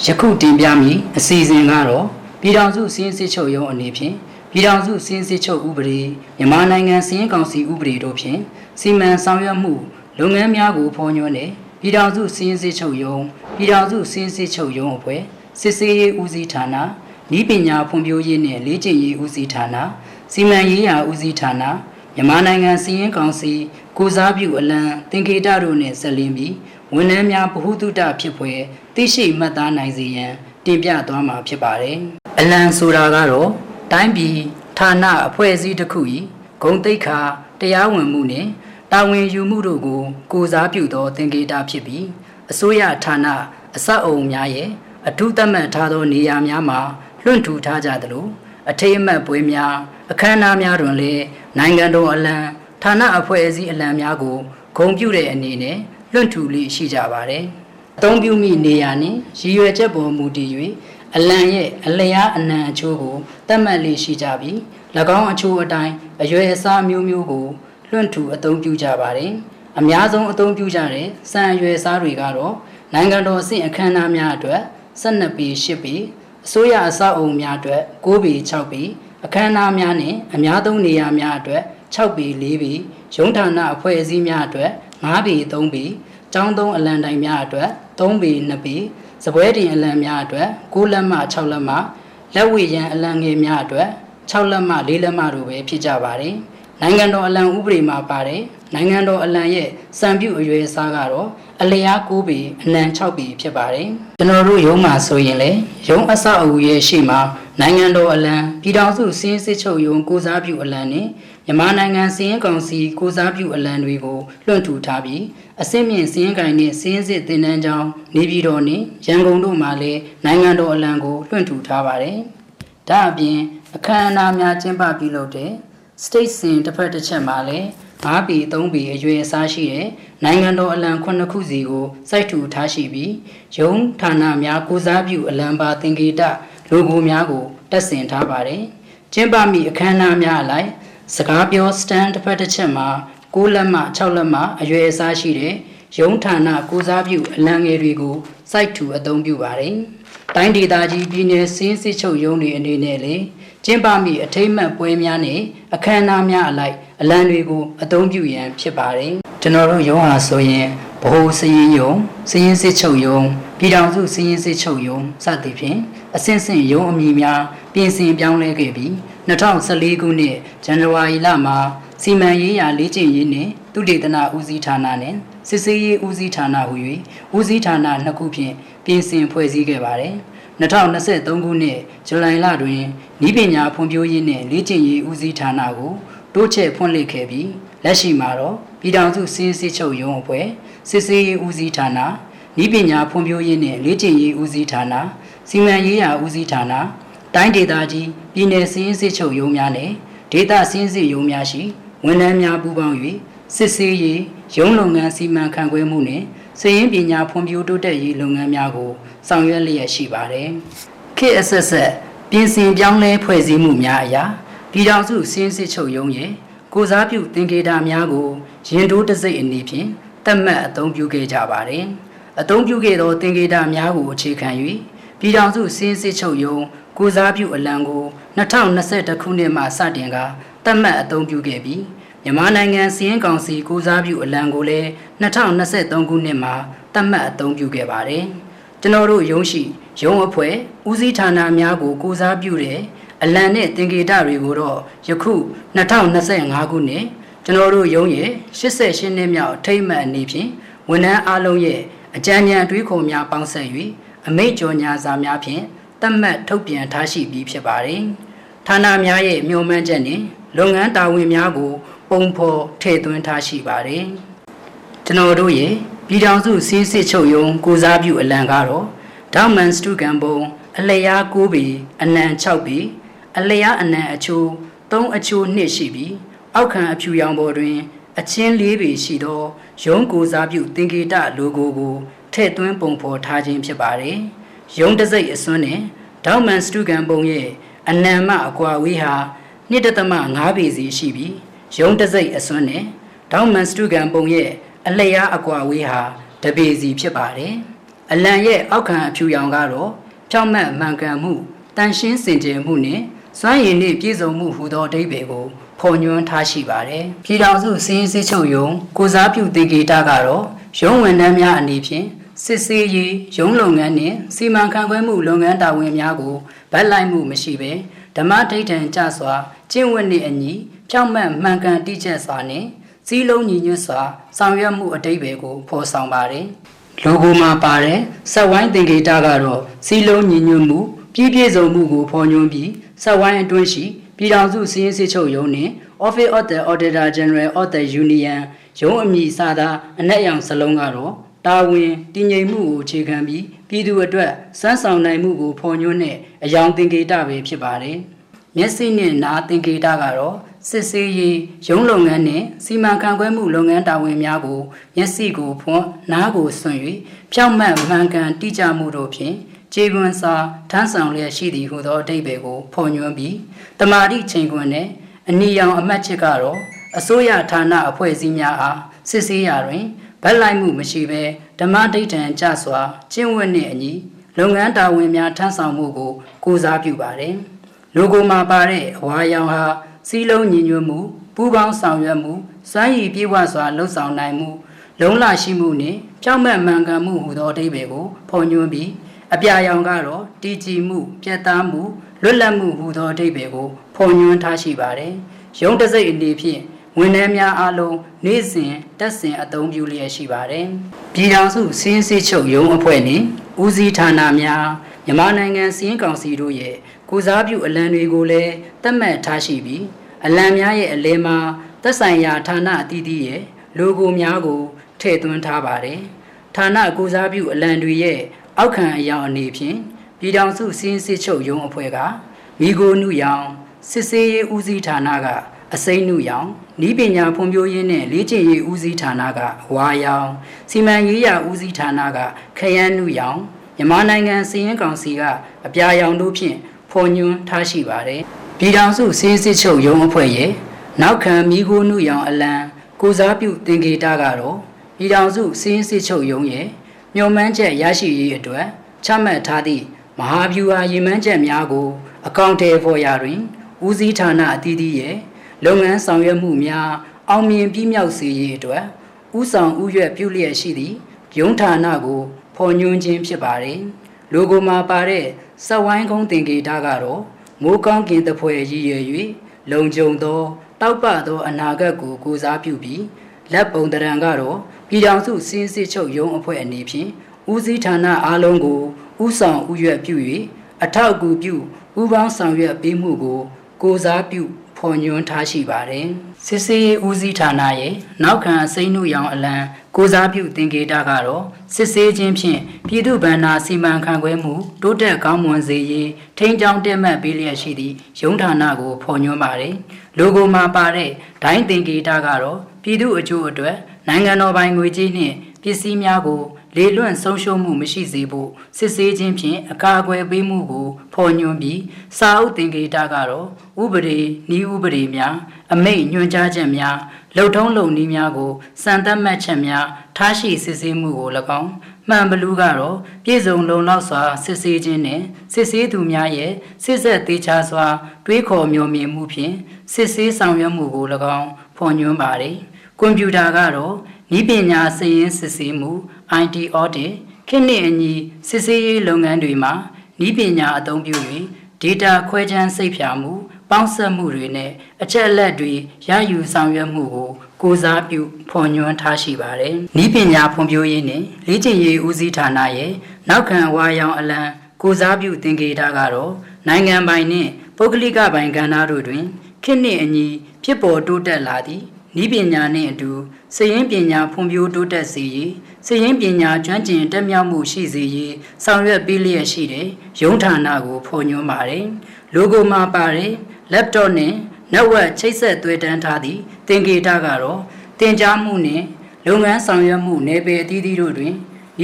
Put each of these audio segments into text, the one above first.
ယခုတင်ပြမည်အစီအစဉ်ကတော့ပြည်ထောင်စုစည်းစစ်ချုပ်ရုံးအနေဖြင့်ပြည်ထောင်စုစည်းစစ်ချုပ်ဥပဒေမြန်မာနိုင်ငံစည်းရင်ကောင်စီဥပဒေတို့ဖြင့်စီမံဆောင်ရွက်မှုလုပ်ငန်းများကိုဖော်ညွှန်းတဲ့ပြည်ထောင်စုစည်းစစ်ချုပ်ရုံးပြည်ထောင်စုစည်းစစ်ချုပ်ရုံးအဖွဲ့စစ်စေးရေးဦးစီးဌာနဤပညာဖွံ့ဖြိုးရေးနှင့်လေ့ကျင့်ရေးဦးစီးဌာနစီမံရေးရာဦးစီးဌာနမြန်မာနိုင်ငံစည်းရင်ကောင်စီကိုစားပြုအလံသင်္ကေတတို့နှင့်ဆက်လင်းပြီး ဝန်ထမ်းများဗဟုသုတဖြစ်ဖွယ်သိရှိမှတ်သားနိုင်စေရန်တင်ပြသွားမှာဖြစ်ပါတယ်။အလံဆိုတာကတော့တိုင်းပြည်ဌာနအဖွဲ့အစည်းတစ်ခု၏ဂုဏ်သိက္ခာတရားဝင်မှုနှင့်တာဝန်ယူမှုတို့ကိုကိုစားပြုသောသင်္ကေတဖြစ်ပြီးအစိုးရဌာနအစအုံများရဲ့အထူးသတ်မှတ်ထားသောနေရာများမှာလွှင့်ထူထားကြသလိုအထိတ်အမှတ်ပွဲများအခမ်းအနားများတွင်လည်းနိုင်ငံတော်အလံဌာနအဖွဲ့အစည်းအလံများကိုဂုဏ်ပြုတဲ့အနေနဲ့ လွှင့်ထူလေးရှိကြပါတယ်။အသုံးပြုမိနေရာနှင့်ရည်ရွယ်ချက်ပေါ်မူတည်၍အလံရဲ့အလျားအနံအချိုးကိုသတ်မှတ်လေးရှိကြပြီး၎င်းအချိုးအတိုင်းအရွယ်အစားမျိုးမျိုးကိုလွှင့်ထူအသုံးပြုကြပါတယ်။အများဆုံးအသုံးပြုကြတဲ့စံအရွယ်အစားတွေကတော့နိုင်ငံတော်အဆင့်အခမ်းအနားများအတွက်12ပေ10ပေအစိုးရအဆောက်အအုံများအတွက်9ပေ6ပေအခမ်းအနားများနဲ့အများသုံးနေရာများအတွက် 6ပေ4ပေရုံးဌာနအဖွဲ့အစည်းများအတွက်9ပေ3ပေကျောင်းသုံးအလံတိုင်များအတွက်3ပေ2ပေစပွဲတင်အလံများအတွက်6လက်မှ6လက်မှလက်ဝှေရန်အလံငယ်များအတွက်6လက်မှ4လက်မှတို့ပဲဖြစ်ကြပါတယ် နိုင်ငံတော်အလံဥပဒေမှာပါတယ်နိုင်ငံတော်အလံရဲ့စံပြုအရွယ်အစားကတော့အလျား9ပေအနံ6ပေဖြစ်ပါတယ်ကျွန်တော်တို့ရုံးမှာဆိုရင်လေရုံးအဆောက်အဦရဲ့ရှေ့မှာနိုင်ငံတော်အလံပြည်ထောင်စုစည်းစစ်ချုပ်ရုံးကိုစားပြုအလံနဲ့မြန်မာနိုင်ငံစည်းရင်ကောင်စီကိုစားပြုအလံတွေကိုလွှင့်ထူထားပြီးအစစ်မြင့်စည်းရင်ကိုင်နဲ့စည်းရင်စစ်တင်နန်းကျောင်းနေပြည်တော်နဲ့ရန်ကုန်တို့မှာလည်းနိုင်ငံတော်အလံကိုလွှင့်ထူထားပါတယ်ဒါအပြင်အခမ်းအနားများကျင်းပပြုလုပ်တဲ့ state စင်တစ်ဖက်တစ်ချက်မှာလည်း5ပေ3ပေအရွယ်အစားရှိတဲ့နိုင်ငံတော်အလံ9ခုစီကိုစိုက်ထူထားရှိပြီးရုံးဌာနများကိုစားပြုအလံပါသင်္ကေတလိုဂိုများကိုတက်ဆင်ထားပါတယ်။ကျင်းပမိအခမ်းအနားများအလိုက်စကားပြော stand တစ်ဖက်တစ်ချက်မှာ6လက်မှ6လက်မှအရွယ်အစားရှိတဲ့ရုံးဌာနကိုစားပြုအလံငယ်တွေကိုစိုက်ထူအသုံးပြုပါတယ်။ တိုင်းဒေသကြီးပြည်နယ်စင်းစစ်ချုပ်ရုံးတွေအနေနဲ့လည်းကျင်းပမိအထိမ့်မှတ်ပွဲများနဲ့အခမ်းအနားများအလိုက်အလံတွေကိုအသုံးပြုရန်ဖြစ်ပါတယ်ကျွန်တော်တို့ရုံးဟာဆိုရင်ဗဟိုစည်ရင်ယုံစည်ရင်စစ်ချုပ်ယုံပြည်ထောင်စုစည်ရင်စစ်ချုပ်ယုံစသည်ဖြင့်အဆင့်ဆင့်ယုံအမည်များပြင်ဆင်ပြောင်းလဲခဲ့ပြီး2014ခုနှစ်ဇန်နဝါရီလမှာစီမံရေးရာလေ့ကျင့်ရေးနှင့်သုတေသနဦးစီးဌာနနှင့် စစ်ဆေးရေးဦးစီးဌာနဟူ၍ဦးစီးဌာနနှစ်ခုဖြင့်ပြင်ဆင်ဖွဲ့စည်းခဲ့ပါတယ်2023ခုနှစ်ဇူလိုင်လတွင်ဤပညာဖွံ့ဖြိုးရေးနှင့်လေ့ကျင့်ရေးဦးစီးဌာနကိုတိုးချဲ့ဖွင့်လှစ်ခဲ့ပြီးလက်ရှိမှာတော့ပြည်ထောင်စုစည်းစစ်ချုပ်ရုံးအဖွဲ့စစ်ဆေးရေးဦးစီးဌာနဤပညာဖွံ့ဖြိုးရေးနှင့်လေ့ကျင့်ရေးဦးစီးဌာနစီမံရေးရာဦးစီးဌာနတိုင်းဒေသကြီးပြည်내စည်းစစ်ချုပ်ရုံးများနဲ့ဒေသစည်းစစ်ရုံးများရှိဝန်ထမ်းများပူးပေါင်း၍ စစ်ဆေးရေးရုံးလုပ်ငန်းစီမံခန့်ခွဲမှုနှင့်စည်ရင်းပညာဖွံ့ဖြိုးတိုးတက်ရေးလုပ်ငန်းများကိုဆောင်ရွက်လျက်ရှိပါတယ်။ခေတ်အဆက်ဆက်ပြင်ဆင်ပြောင်းလဲဖွဲ့စည်းမှုများအရာပြည်ထောင်စုစည်းစစ်ချုပ်ရုံးရဲ့ကိုစားပြုသင်္ကေတများကိုရင်တိုးတစိ့အနေဖြင့်တတ်မှတ်အသုံးပြုခဲ့ကြပါတယ်။အသုံးပြုခဲ့သောသင်္ကေတများကိုအခြေခံ၍ပြည်ထောင်စုစည်းစစ်ချုပ်ရုံးကိုစားပြုအလံကို2021ခုနှစ်မှစတင်ကတတ်မှတ်အသုံးပြုခဲ့ပြီး မြန်မာနိုင်ငံစည်းရင်ကောင်စီကိုစားပြုအလံကိုလည်း2023ခုနှစ်မှာတတ်မှတ်အသုံးပြုခဲ့ပါတယ်။ကျွန်တော်တို့ရုံးရှိရုံးအဖွဲ့ဦးစီးဌာနများကိုကိုစားပြုတဲ့အလံနဲ့သင်္ကေတတွေကိုတော့ယခု2025ခုနှစ်ကျွန်တော်တို့ရုံးရဲ့88နှစ်မြောက်ထိမ့်မှတ်အနေဖြင့်ဝန်ထမ်းအားလုံးရဲ့အကြံဉာဏ်တွေးခေါ်များပေါင်းစပ်၍အမိတ်ကြော်ညာစာများဖြင့်တတ်မှတ်ထုတ်ပြန်ထားရှိပြီးဖြစ်ပါတယ်။ဌာနများရဲ့မျှော်မှန်းချက်နှင့်လုပ်ငန်းတာဝန်များကို ပုံဖော်ထည့်သွင်းထားရှိပါတယ်။ကျွန်တော်တို့ရဲ့ပြည်ထောင်စုစည်းစစ်ချုပ်ရုံးကိုစားပြုအလံကတော့ဒေါမန်စတုကန်ဘုံအလျား9ပေအနံ6ပေအလျားအနံအချိုး3အချိုး2ရှိပြီးအောက်ခံအဖြူရောင်ပေါ်တွင် အချင်း၄ပေရှိသောရုံးကိုစားပြုသင်္ကေတလိုဂိုကိုထည့်သွင်းပုံဖော်ထားခြင်းဖြစ်ပါတယ်။ရုံးတစိ့အစွန်းနဲ့ဒေါမန်စတုကန်ဘုံရဲ့အနံမအကွာဝေးဟာ1.5ပေစီရှိပြီး ရုံးတစိ့အစွန်းနဲ့ဒေါမန်စတုကန်ပုံရဲ့အလျားအကွာဝေးဟာတပေစီဖြစ်ပါတယ်။အလံရဲ့အောက်ခံအဖြူရောင်ကတော့ဖြောင့်မတ်မှန်ကန်မှုတန်ရှင်းစင်ကြယ်မှုနဲ့စွမ်းရည်နှင့်ပြည့်စုံမှုဟူသောအဓိပ္ပာယ်ကိုဖော်ညွှန်းထားရှိပါတယ်။ပြည်တော်စုစည်းစည်းချုပ်ယုံကိုစားပြုသင်္ကေတကတော့ရုံးဝန်ထမ်းများအနေဖြင့်စစ်ဆေးရေးရုံးလုပ်ငန်းနှင့်စီမံခန့်ခွဲမှုလုပ်ငန်းတာဝန်များကိုဗတ်လိုက်မှုမရှိဘဲဓမ္မဒိဋ္ဌံကြစွာကျင့်ဝတ်နှင့်အညီ ဖြောင့်မတ်မှန်ကန်တိကျစွာနှင့်စည်းလုံးညီညွတ်စွာဆောင်ရွက်မှုအတိတ်ပဲကိုဖော်ဆောင်ပါတယ်။လိုဂိုမှာပါတဲ့ဆက်ဝိုင်းသင်္ကေတကတော့စီလုံးညီညွတ်မှုပြည့်ပြည့်စုံမှုကိုဖော်ညွှန်းပြီးဆက်ဝိုင်းအတွင်းရှိပြည်ထောင်စုစည်းရင်းစစ်ချုပ်ရုံးနှင့် Office of the Auditor General of the Union ရုံးအမည်စာသားအနက်ရောင်စလုံးကတော့တာဝန်တည်ငြိမ်မှုကိုအခြေခံပြီးပြည်သူအတွက်စမ်းဆောင်နိုင်မှုကိုဖော်ညွှန်းတဲ့အယောင်သင်္ကေတပဲဖြစ်ပါတယ်။မျက်စိနဲ့နားသင်္ကေတကတော့ စစ်ဆေးရေးရုံးလုပ်ငန်းနဲ့စီမံခန့်ခွဲမှုလုပ်ငန်းတာဝန်များကိုမျက်စိကိုဖွင့်နားကိုဆွံ့၍ဖြောင့်မတ်မှန်ကန်တိကျမှုတို့ဖြင့်ခြေခွန်းစာထမ်းဆောင်လျက်ရှိသည်ဟုသောအဓိပ္ပာယ်ကိုဖော်ညွှန်းပြီးတမာတိချိန်ခွန်းနဲ့အနီရောင်အမှတ်ချက်ကတော့အစိုးရဌာနအဖွဲ့အစည်းများအားစစ်ဆေးရာတွင်ဗတ်လိုက်မှုမရှိဘဲဓမ္မဒိဋ္ဌံကြစွာကျင့်ဝတ်နှင့်အညီလုပ်ငန်းတာဝန်များထမ်းဆောင်မှုကိုကိုးစားပြုပါတယ်။လိုဂိုမှာပါတဲ့အဝါရောင်ဟာ စီးလုံးညီညွတ်မှုပူးပေါင်းဆောင်ရွက်မှုစွမ်းရည်ပြေဝစွာလှုပ်ဆောင်နိုင်မှု လုံလရှိမှုနှင့်ဖြောင့်မတ်မှန်ကန်မှုဟူသောအဓိပ္ပာယ်ကိုဖော်ညွှန်းပြီးအပြာရောင်ကတော့တည်ကြည်မှုပြတ်သားမှုလွတ်လပ်မှုဟူသောအဓိပ္ပာယ်ကိုဖော်ညွှန်းထားရှိပါတယ်။ရုံးတစိတ်အနေဖြင့်ဝန်ထမ်းများအားလုံးနေ့စဉ်တက်စဉ်အသုံးပြုလျက်ရှိပါတယ်။ပြည်ထောင်စုစည်းစိချုပ်ရုံးအဖွဲ့နှင့်ဦးစီးဌာနများမြန်မာနိုင်ငံစည်းကောင်စီတို့ရဲ့ ကုစားပြုအလံတွေကိုလည်းသတ်မှတ်ထားရှိပြီးအလံများရဲ့အလဲမှာသက်ဆိုင်ရာဌာနအသီးသီးရဲ့လိုဂိုများကိုထည့်သွင်းထားပါတယ်။ဌာနကုစားပြုအလံတွေရဲ့အောက်ခံအယောင်အနေဖြင့်ပြည်ထောင်စုစည်းစိချုပ်ရုံးအဖွဲ့ကမိโกနုရောင်စစ်စေးရေးဦးစီးဌာနကအစိမ့်နုရောင်ဤပညာဖွံ့ဖြိုးရေးနဲ့လေ့ကျင့်ရေးဦးစီးဌာနကဝါရောင်စီမံရေးရာဦးစီးဌာနကခရမ်းနုရောင်မြန်မာနိုင်ငံစည်ရင်ကောင်စီကအပြာရောင်တို့ဖြင့် ဖော်ညွှန်းထားရှိပါတယ်ပြည်ထောင်စုစည်းစစ်ချုပ်ရုံးအဖွဲ့ရဲ့နောက်ခံမိโกနုရောင်အလံကိုစားပြုသင်္ကေတကတော့ပြည်ထောင်စုစည်းစစ်ချုပ်ရုံးရဲ့မျှော်မှန်းချက်ရရှိရေးအတွက်ချမှတ်ထားသည့်မဟာဗျူဟာရည်မှန်းချက်များကို အကောင့်ထဲပေါ်ရာတွင်ဦးစီးဌာနအသီးသီးရဲ့လုပ်ငန်းဆောင်ရွက်မှုများအောင်မြင်ပြီးမြောက်စေရေးအတွက်ဥဆောင်ဥရွက်ပြုလျက်ရှိသည့်ရုံးဌာနကိုဖော်ညွှန်းခြင်းဖြစ်ပါတယ်။ လိုဂိုမှာပါတဲ့စက်ဝိုင်းကုန်းတင်ကေတာကတော့မိုးကောင်းကင်တပွဲရည်ရွယ်၍လုံခြုံသောတောက်ပသောအနာဂတ်ကိုကိုစားပြုပြီးလက်ပုံတရံကတော့ပြည်ထောင်စုစည်းစိချုပ်ရုံးအဖွဲ့အနေဖြင့်ဦးစီးဌာနအားလုံးကိုဥဆောင်ဥရွက်ပြု၍အထောက်အကူပြုဥပေါင်းဆောင်ရွက်ပေးမှုကို ကိုစားပြုဖော်ညွှန်းထားရှိပါတယ်။စစ်စေးရေးဦးစီးဌာနရဲ့နောက်ခံအစိမ့်နှုရောင်အလံ ကိုစားပြုသင်္ကေတကတော့စစ်စေးခြင်းဖြင့်ပြည်သူ့ဗန္နာစီမံခန့်ခွဲမှုတိုးတက်ကောင်းမွန်စေရေးထိန်းချောင်းတက်မှတ်ပေးလျက်ရှိသည့်ရုံးဌာနကိုဖော်ညွှန်းပါတယ်။လိုဂိုမှာပါတဲ့ဒိုင်းသင်္ကေတကတော့ပြည်သူ့အကျိုးအတွက်နိုင်ငံတော်ပိုင်ငွေကြေးနှင့်ပစ္စည်းများကိုလေလွန့်ဆုံးရှုံးမှုမရှိစေဖို့စစ်ဆေးခြင်းဖြင့်အကာအကွယ်ပေးမှုကိုဖော်ညွှန်းပြီးစာအုပ်သင်္ကေတကတော့ဥပဒေဤဥပဒေများအမိန့်ညွှန်ကြားချက်များ လုံထုံးလုံနည်းများကိုစံသတ်မှတ်ချက်များထားရှိစစ်ဆေးမှုကို၎င်းမှန်ဘလူးကတော့ပြည်စုံလုံလောက်စွာစစ်ဆေးခြင်းနဲ့စစ်ဆေးသူများရဲ့စစ်ဆက်သေးချာစွာတွေးခေါ်မျှော်မြင်မှုဖြင့်စစ်ဆေးဆောင်ရွက်မှုကို၎င်းဖော်ညွှန်းပါတယ်ကွန်ပျူတာကတော့ဤပညာစည်ရင်းစစ်ဆေးမှု IT audit ခေတ်နှင့်အညီစစ်ဆေးရေးလုပ်ငန်းတွေမှာဤပညာအသုံးပြု၍ data ခွဲခြမ်းစိတ်ဖြာမှု ပေါင်းစပ်မှုတွေနဲ့အချက်အလက်တွေရယူဆောင်ရွက်မှုကိုကိုစားပြုဖော်ညွှန်းထားရှိပါတယ်။ဤပညာဖွံ့ဖြိုးရေးနှင့်လေ့ကျင့်ရေးဦးစီးဌာနရဲ့နောက်ခံဝါရောင်အလံကိုစားပြုသင်္ကေတကတော့နိုင်ငံပိုင်နှင့်ပုဂ္ဂလိကပိုင်ကဏ္ဍတို့တွင်ခေတ်နှင့်အညီဖြစ်ပေါ်တိုးတက်လာသည့်ဤပညာနှင့်အတူစည်ရင်းပညာဖွံ့ဖြိုးတိုးတက်စေရေးစည်ရင်းပညာကျွမ်းကျင်တက်မြောက်မှုရှိစေရေးဆောင်ရွက်ပေးလျက်ရှိတဲ့ရုံးဌာနကိုဖော်ညွှန်းပါတယ်။လိုဂိုမှာပါတဲ့ laptop နဲ့ network ချိတ်ဆက်သွေးတန်းထားသည့်သင်္ကေတကတော့တင် जा မှုနှင့်လုပ်ငန်းဆောင်ရွက်မှုနယ်ပယ်အသီးသီးတို့တွင်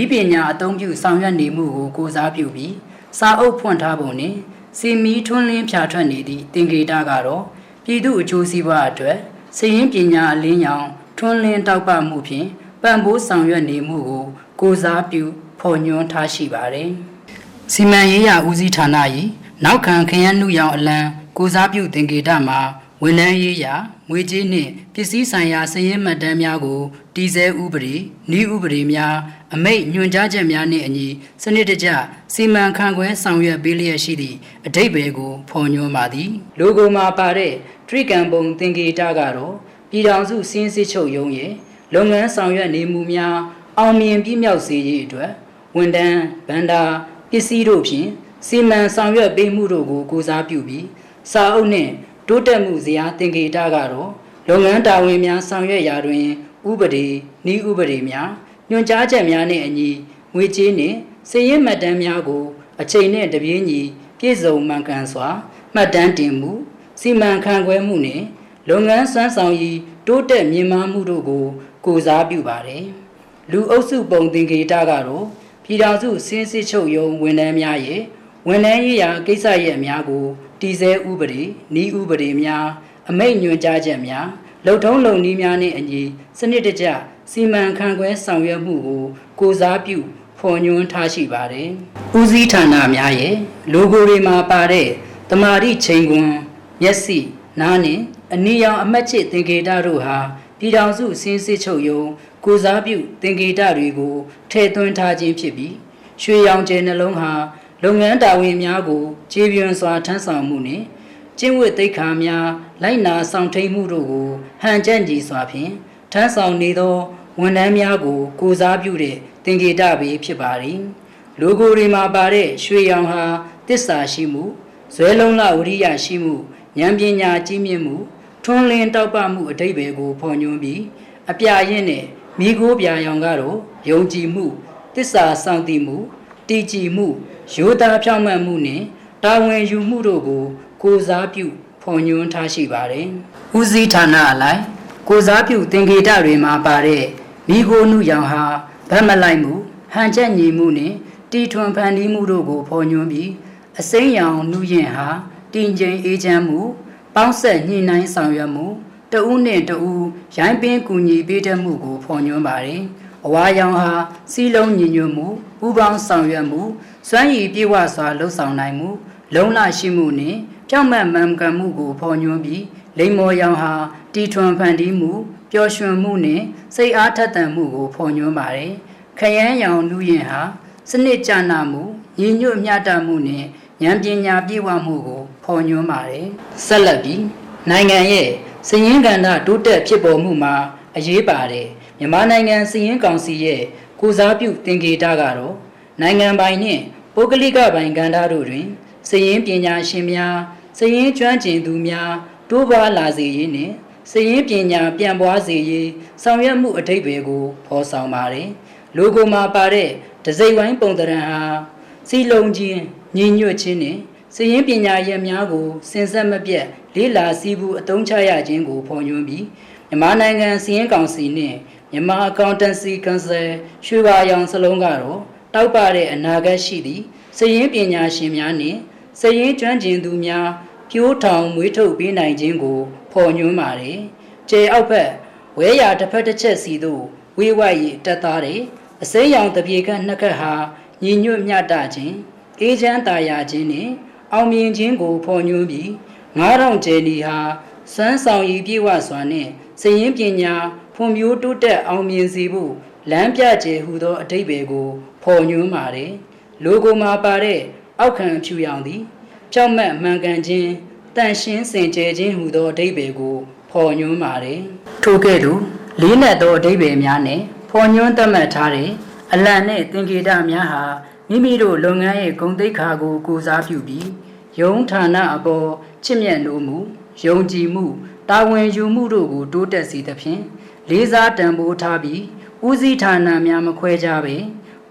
ဤပညာအသုံးပြုဆောင်ရွက်နေမှုကိုကိုစားပြုပြီးစာအုပ်ဖွင့်ထားပုံနှင့်စီမီထွန်းလင်းဖြာထွက်နေသည့်သင်္ကေတကတော့ပြည်သူအကျိုးစီးပွားအတွက်စည်ရင်းပညာအလင်းရောင်ထွန်းလင်းတောက်ပမှုဖြင့်ပံ့ပိုးဆောင်ရွက်နေမှုကိုကိုစားပြုဖော်ညွှန်းထားရှိပါတယ်။စီမံရေးရာဦးစီးဌာန၏နောက်ခံခရမ်းနှုရောင်အလံ ကိုစားပြုတင်ကေတမှာဝန်ထမ်းရေးရာငွေကြေးနှင့်ပစ္စည်းဆိုင်ရာစည်ရင်းမှတ်တမ်းများကိုတည်ဆဲဥပဒေ၊ဤဥပဒေများအမိန့်ညွှန်ကြားချက်များနှင့်အညီစနစ်တကျစီမံခန့်ခွဲဆောင်ရွက်ပေးလျက်ရှိသည့်အဓိပ္ပာယ်ကိုဖော်ညွှန်းပါသည်။လိုဂိုမှာပါတဲ့ထရိကန်ပုံသင်္ကေတကတော့ပြည်ထောင်စုစည်းစိချုပ်ရုံးရဲ့လုပ်ငန်းဆောင်ရွက်နေမှုများအောင်မြင်ပြည့်မြောက်စေရေးအတွက်ဝန်ထမ်းဗန္ဒာပစ္စည်းတို့ဖြင့်စီမံဆောင်ရွက်ပေးမှုတို့ကိုကိုစားပြုပြီး စာအုပ်နှင့်တိုးတက်မှုဇယားသင်္ကေတကတော့လုပ်ငန်းတာဝန်များဆောင်ရွက်ရာတွင် ဥပဒေနည်းဥပဒေများညွှန်ကြားချက်များနှင့်အညီငွေကြေးနှင့်စည်ရင်းမှတ်တမ်းများကို အချိန်နှင့်တပြေးညီပြည့်စုံမှန်ကန်စွာမှတ်တမ်းတင်မှုစီမံခန့်ခွဲမှုနှင့်လုပ်ငန်းစွမ်းဆောင်ရည်တိုးတက်မြင့်မားမှုတို့ကို ကိုစားပြုပါတယ်။လူအုပ်စုပုံသင်္ကေတကတော့ပြည်ထောင်စုစင်းစစ်ချုပ်ရုံးဝန်ထမ်းများရဲ့ဝန်ထမ်းရေးရာကိစ္စရပ်များကို တည်ဆဲဥပဒေဤဥပဒေများအမိန့်ညွှန်ကြားချက်များလုံထုံးလုံနည်းများနှင့်အညီစနစ်တကျစီမံခန့်ခွဲဆောင်ရွက်မှုကိုကိုစားပြုဖော်ညွှန်းထားရှိပါတယ်။ဦးစီးဌာနများရဲ့ logo တွေမှာပါတဲ့တမာတိချိန်ခွန်မျက်စိနားနှင့်အနီရောင်အမတ်ချစ်သင်္ကေတတို့ဟာပြည်ထောင်စုစင်းစစ်ချုပ်ယုံကိုစားပြုသင်္ကေတတွေကိုထည့်သွင်းထားခြင်းဖြစ်ပြီးရွှေရောင်ကျဲနှလုံးဟာ လုပ်ငန်းတာဝန်များကိုခြေပြွန်စွာထမ်းဆောင်မှုနှင့်ကျင့်ဝတ်သိက္ခာများလိုက်နာဆောင်ထိန်မှုတို့ကိုဟန်ချက်ကြည်စွာဖြင့်ထမ်းဆောင်နေသောဝန်ထမ်းများကိုကိုစားပြုတဲ့သင်္ကေတပေဖြစ်ပါသည်။လိုဂိုတွေမှာပါတဲ့ရွှေရောင်ဟာတစ္ဆာရှိမှုဇွဲလုံးလဝရိယရှိမှုဉာဏ်ပညာကြီးမြင့်မှုထွန်းလင်းတောက်ပမှုအတိတ်ပဲကိုဖော်ညွှန်းပြီးအပြရင်နဲ့မိခိုးပြာရောင်ကတော့ယုံကြည်မှုတစ္ဆာဆောင်တည်မှု တည်ကြည်မှုရိုးသားဖြောင့်မတ်မှုနဲ့တာဝန်ယူမှုတို့ကို ကိုစားပြုဖော်ညွှန်းထားရှိပါတယ်။ဦးစီးဌာနအလိုက်ကိုစားပြုသင်္ကေတတွေမှာပါတဲ့မိခိုးနုရောင်ဟာဗတ်မလိုက်မှုဟန်ချက်ညီမှုနဲ့တီထွန်ဖန်တီးမှုတို့ကိုဖော်ညွှန်းပြီးအစိမ်းရောင်နုရင်ဟာတင်ကြိမ်အေးချမ်းမှုပေါင်းဆက်ညှိနှိုင်းဆောင်ရွက်မှုတဦးနဲ့တဦးရိုင်းပင်းကူညီပေးတတ်မှုကိုဖော်ညွှန်းပါတယ်။ အဝါရောင်ဟာစီးလုံးညီညွတ်မှုပူးပေါင်းဆောင်ရွက်မှုစွမ်းရည်ပြေဝစွာလှုပ်ဆောင်နိုင်မှုလုံလရှိမှုနှင့်ကြောက်မက်မှန်ကန်မှုကိုဖော်ညွှန်းပြီးလိမ္မော်ရောင်ဟာတီထွန်ဖန်တီးမှုပျော်ရွှင်မှုနှင့်စိတ်အားထက်သန်မှုကိုဖော်ညွှန်းပါတယ်။ခရမ်းရောင်လူရင်ဟာစနစ်ကျနာမှုညီညွတ်မျှတမှုနှင့်ဉာဏ်ပညာပြည့်ဝမှုကိုဖော်ညွှန်းပါတယ်။ဆက်လက်ပြီးနိုင်ငံရဲ့စည်ရင်းကဏ္ဍတိုးတက်ဖြစ်ပေါ်မှုမှာအရေးပါတယ် မြန်မာနိုင်ငံစည်ရင်းကောင်စီရဲ့ကိုစားပြုတင်ကေတာကတော့နိုင်ငံပိုင်နှင့်ပုဂ္ဂလိကပိုင်ကဏ္ဍတို့တွင်စည်ရင်းပညာရှင်များစည်ရင်းကျွမ်းကျင်သူများတိုးပွားလာစေရေးနှင့်စည်ရင်းပညာပြန့်ပွားစေရေးဆောင်ရွက်မှုအထိပ္ပယ်ကိုဖော်ဆောင်ပါတယ်။လိုဂိုမှာပါတဲ့ဒစိမ့်ဝိုင်းပုံသဏ္ဍာန်ဟာစီလုံးချင်းညီညွတ်ခြင်းနှင့်စည်ရင်းပညာရပ်များကိုစင်ဆက်မပြတ်လေးလာစီးပူအသုံးချရခြင်းကိုဖော်ညွှန်းပြီးမြန်မာနိုင်ငံစည်ရင်းကောင်စီနှင့် မြန်မာအကောင့်တန်စီကန်ဆယ်ရွှေပါရောင်စလုံးကတော့တောက်ပတဲ့အနာဂတ်ရှိသည့်စည်ရင်းပညာရှင်များနှင့်စည်ရင်းကျွမ်းကျင်သူများပြိုးထောင်မွေးထုတ်ပေးနိုင်ခြင်းကိုဖော်ညွှန်းပါတယ်။ကျေအောက်ဘက်ဝဲရာတစ်ဖက်တစ်ချက်စီသို့ဝေးဝိုက်ရတက်သားတဲ့အစိမ်းရောင်တပြေကနှစ်ခတ်ဟာညီညွတ်မျှတခြင်းအေးချမ်းသာယာခြင်းနှင့်အောင်မြင်ခြင်းကိုဖော်ညွှန်းပြီး9000ကျယ်လီဟာစမ်းဆောင်ရည်ပြည့်ဝစွာနှင့်စည်ရင်းပညာ ဖွံ့ဖြိုးတိုးတက်အောင်မြင်စေဖို့လမ်းပြကျယ်ဟူသောအတိတ်ပဲကိုဖော်ညွှန်းပါတယ်။လိုဂိုမှာပါတဲ့အောက်ခံဖြူရောင်သည်ဖြောက်မတ်မှန်ကန်ခြင်းတန်ရှင်းစင်ကြယ်ခြင်းဟူသောအတိတ်ပဲကိုဖော်ညွှန်းပါတယ်။ထို့ကဲ့သို့လေးနက်သောအတိတ်ပဲများနဲ့ဖော်ညွှန်းသတ်မှတ်ထားတဲ့အလံနဲ့သင်္ကေတများဟာမိမိတို့လုပ်ငန်းရဲ့ဂုဏ်သိက္ခာကိုကိုစားပြုပြီးယုံဌာနအပေါ်ချစ်မြတ်နိုးမှုယုံကြည်မှု တာဝန်ယူမှုတို့ကိုတိုးတက်စေသဖြင့်လေးစားတန်ဖိုးထားပြီးဦးစီးဌာနများမခွဲကြပဲ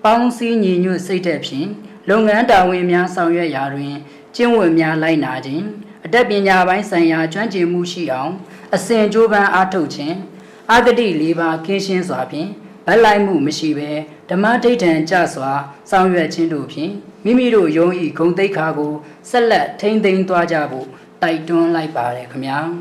ပေါင်းစည်းညီညွတ်စိတ်သက်ဖြင့်လုပ်ငန်းတာဝန်များဆောင်ရွက်ရာတွင်ကျင့်ဝတ်များလိုက်နာခြင်းအတတ်ပညာပိုင်းဆိုင်ရာကျွမ်းကျင်မှုရှိအောင်အစဉ်ကြိုးပမ်းအားထုတ်ခြင်းအာဂတိ၄ပါးကင်းရှင်းစွာဖြင့်ဗတ်လိုက်မှုမရှိဘဲဓမ္မဒိဋ္ဌံကြစွာဆောင်ရွက်ခြင်းတို့ဖြင့်မိမိတို့ယုံဤဂုံတိတ်ခါကိုဆက်လက်ထိမ့်သိမ်းသွားကြဖို့တိုက်တွန်းလိုက်ပါတယ်ခင်ဗျာ